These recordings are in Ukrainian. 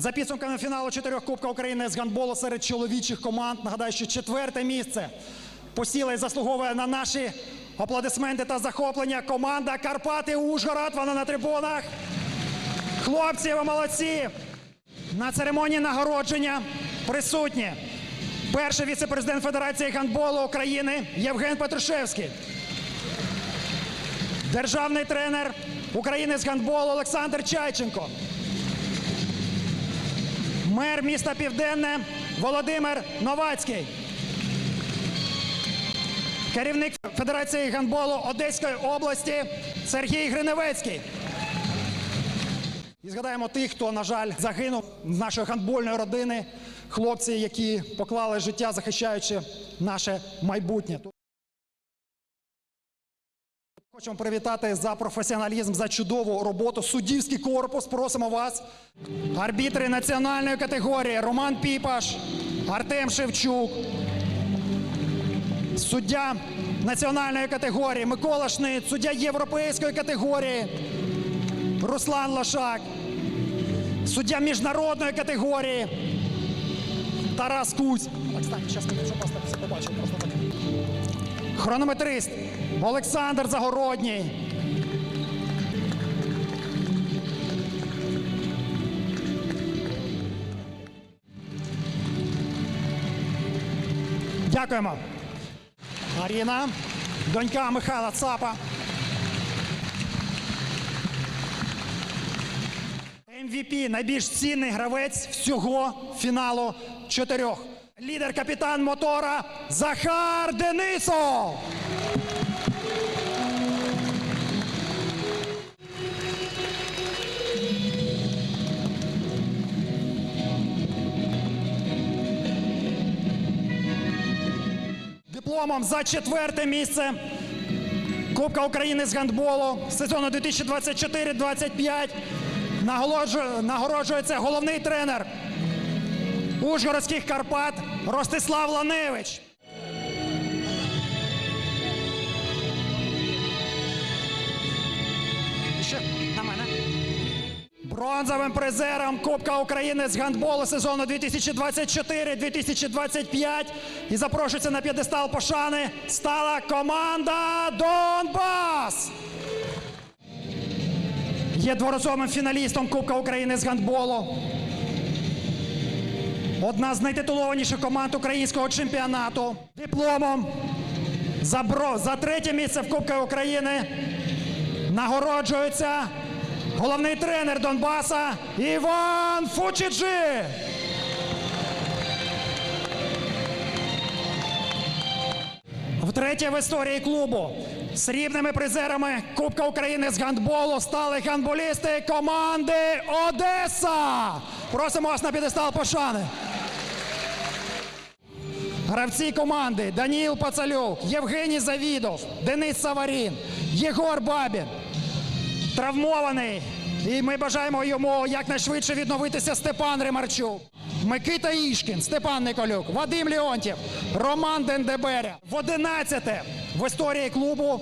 За підсумками фіналу чотирьох Кубка України з гандболу серед чоловічих команд. Нагадаю, що четверте місце посіла і заслуговує на наші аплодисменти та захоплення. Команда Карпати Ужгород. Вона на трибунах. Хлопці, ви молодці! На церемонії нагородження присутні перший віце-президент Федерації гандболу України Євген Петрушевський. Державний тренер України з гандболу Олександр Чайченко. Мер міста Південне Володимир Новацький. Керівник Федерації гандболу Одеської області Сергій Гриневецький. І згадаємо тих, хто, на жаль, загинув з нашої гандбольної родини, хлопці, які поклали життя, захищаючи наше майбутнє. Хочемо привітати за професіоналізм, за чудову роботу. Суддівський корпус. Просимо вас. Арбітри національної категорії Роман Піпаш, Артем Шевчук. Суддя національної категорії Микола Шнит, суддя європейської категорії Руслан Лошак, суддя міжнародної категорії Тарас Кузь. Так, стань, зараз побачимо. Просто так. Хронометрист Олександр Загородній. Дякуємо. Аріна, донька Михайла Цапа. MVP – найбільш цінний гравець всього фіналу чотирьох. Лідер капітан мотора Захар Денисов. Дипломом за четверте місце Кубка України з гандболу сезону 2024-25 Наголоджу- нагороджується головний тренер Ужгородських Карпат Ростислав Ланевич. На мене. Бронзовим призером Кубка України з гандболу сезону 2024-2025 і запрошується на п'єдестал пошани стала команда Донбас. Є дворазовим фіналістом Кубка України з гандболу. Одна з найтитулованіших команд українського чемпіонату. Дипломом за, бро, за третє місце в Кубку України нагороджується головний тренер Донбаса Іван Фучиджи. Втретє в історії клубу срібними призерами Кубка України з гандболу стали гандболісти команди Одеса. Просимо вас на підестал пошани. Гравці команди Даніл Пацалюк, Євгеній Завідов, Денис Саварін, Єгор Бабін. Травмований. І ми бажаємо йому якнайшвидше відновитися Степан Римарчук. Микита Ішкін, Степан Николюк, Вадим Леонтів, Роман Дендеберя. В 11 в історії клубу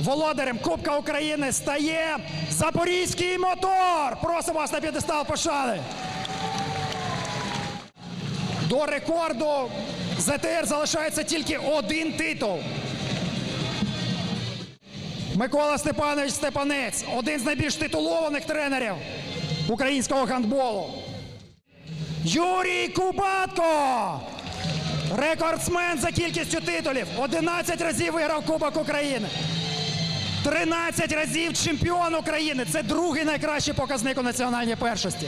володарем Кубка України стає Запорізький мотор. Просимо вас на п'єдестал пошани. До рекорду ЗТР залишається тільки один титул. Микола Степанович Степанець, один з найбільш титулованих тренерів українського гандболу. Юрій Кубатко, рекордсмен за кількістю титулів. 11 разів виграв Кубок України. 13 разів чемпіон України. Це другий найкращий показник у національній першості.